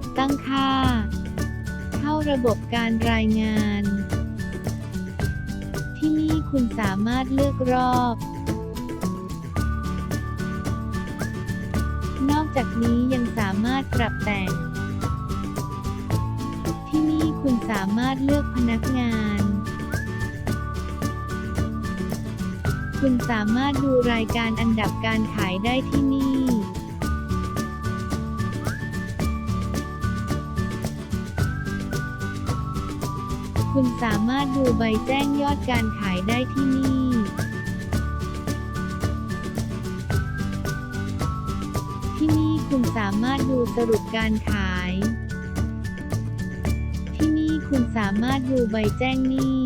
ดตั้งค่า เข้าระบบการรายงาน ที่นี่คุณสามารถเลือกรอบ นอกจากนี้ยังสามารถปรับแต่ง ที่นี่คุณสามารถเลือกพนักงาน คุณสามารถดูรายการอันดับการขายได้ที่นี่ คุณสามารถดูใบแจ้งยอดการขายได้ที่นี่ ที่นี่คุณสามารถดูสรุปการขาย ที่นี่คุณสามารถดูใบแจ้งหนี้